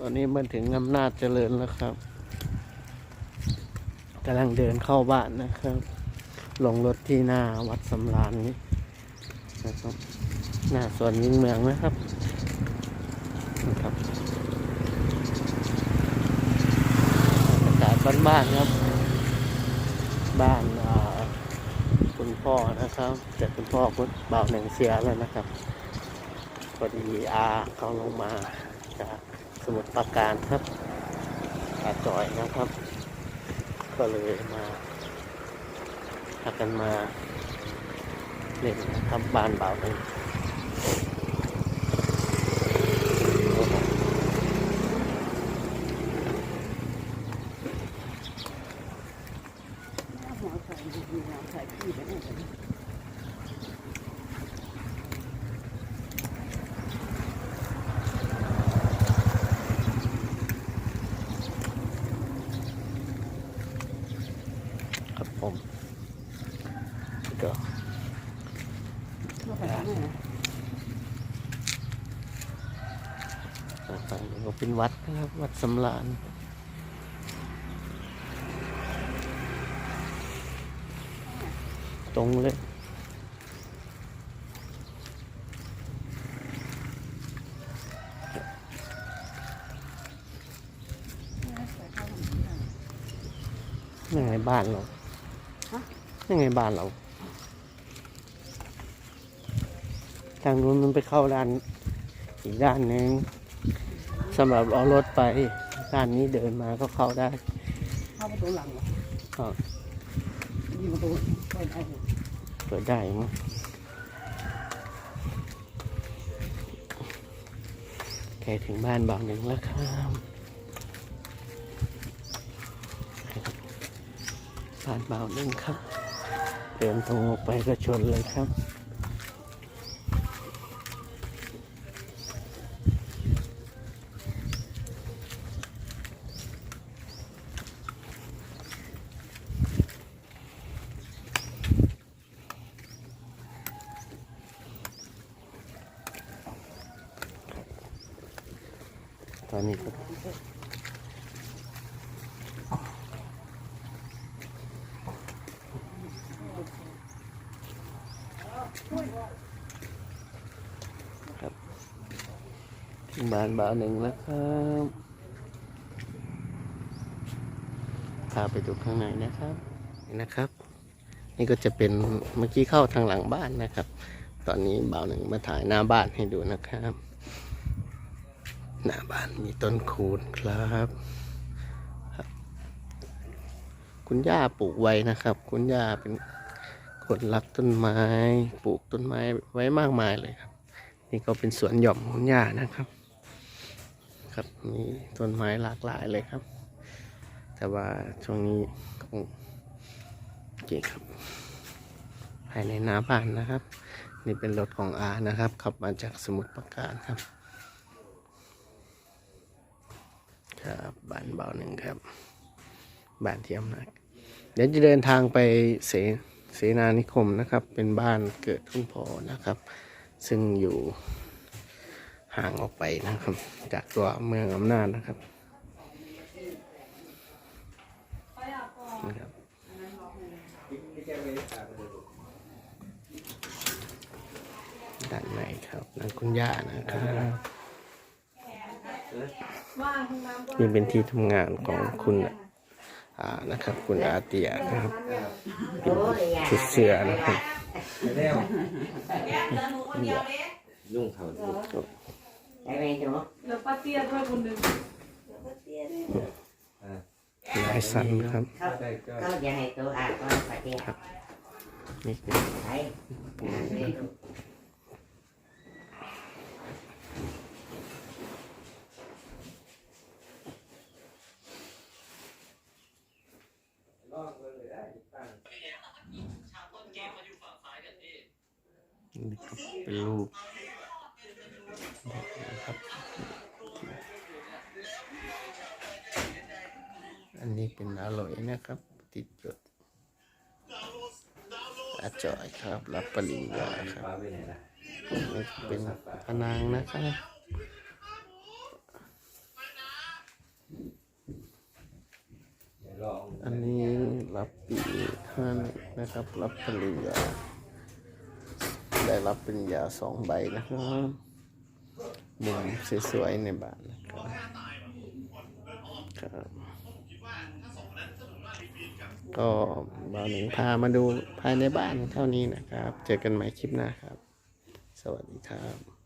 ตอนนี้มันถึงอำนาจเจริญแล้วครับกำลังเดินเข้าบ้านนะครับ ลงรถที่หน้าวัดสำราญนี้นะครับหน้าสวนยิงเมืองนะครับนะครับบรรยากาศบ้านๆครับ บ้านคุณพ่อนะครับ แต่คุณพ่อคุณเบาหนึ่งเสียแล้วนะครับพอดีอาเขาลงมา จากสมุทรปราการครับอาจอยนะครับ ก็เลยมาพากันมาเล่นนะครับบานเบาหนึ่งหัวใส่หัวใส่ขี้ไปนั่นย ครับผมก็ เข้าไปข้างในนะ ฝั่งนี้ ก็เป็นวัดนะครับ วัดสำราญตรงเลยยังไงบ้านเรายังไงบ้านเรา ทางนู้นมันไปเข้าด้านอีกด้านหนึ่ง สำหรับเอารถไปด้านนี้เดินมาก็เข้าได้เข้าประตูหลังเหรอครับยิงประตูเปิดได้เลยเปิดได้มั้งใกล้ถึงบ้านบางหนึ่งแล้วครับบ้านบางหนึ่งครับ เดินตรงออกไปก็ชนเลยครับ ตอนนี้ก็ครับถึงบ้านบ่าวหนึ่งแล้วครับพาไปดูข้างในนะครับนี่นะครับ นี่ก็จะเป็นเมื่อกี้เข้าทางหลังบ้านนะครับ ตอนนี้บ่าวหนึ่งมาถ่ายหน้าบ้านให้ดูนะครับ หน้าบ้านมีต้นคูนครับ คุณย่าปลูกไว้นะครับ คุณย่าเป็นคนรักต้นไม้ ปลูกต้นไม้ไว้มากมายเลยครับ นี่ก็เป็นสวนหย่อมคุณย่านะครับ ครับมีต้นไม้หลากหลายเลยครับ แต่ว่าช่วงนี้คงเก่ครับ ภายในหน้าบ้านนะครับ นี่เป็นรถของอานะครับ ขับมาจากสมุทรปราการครับ ครับบ้านเบาหนึ่งครับบ้านที่อำนาจเดี๋ยวจะเดินทางไปเสเสนานิคมนะครับ เป็นบ้านเกิดคุณพ่อนะครับ ซึ่งอยู่ห่างออกไปนะครับ จากตัวเมืองอำนาจนะครับนะครับด้านในครับนั่นคุณย่านะครับ นี่เป็นที่ทำงานของคุณอ่านะครับ คุณอาเตียนะครับเป็นชุดเสื้อนะครับยุ่งเขาไปไปดูแล้วป้าเตี้ยด้วยคนหนึ่งลายสันครับเขาเขาจะให้ตัวอาก็ไปเที่ยวนี่เป็น นี่ครับเป็นรูปนะครับ อันนี้เป็นอร่อยนะครับ ติดยดอาจอยครับ รับปริญญาครับเป็นพนังนะครับอันนี้รับปีห้านะครับ รับปริญญา ได้รับปริญญาสองใบนะครับมุมสวยๆในบ้านนะครับครับก็บ่าวหนึ่งพามาดูภายในบ้านเท่านี้นะครับ เจอกันใหม่คลิปหน้าครับ สวัสดีครับ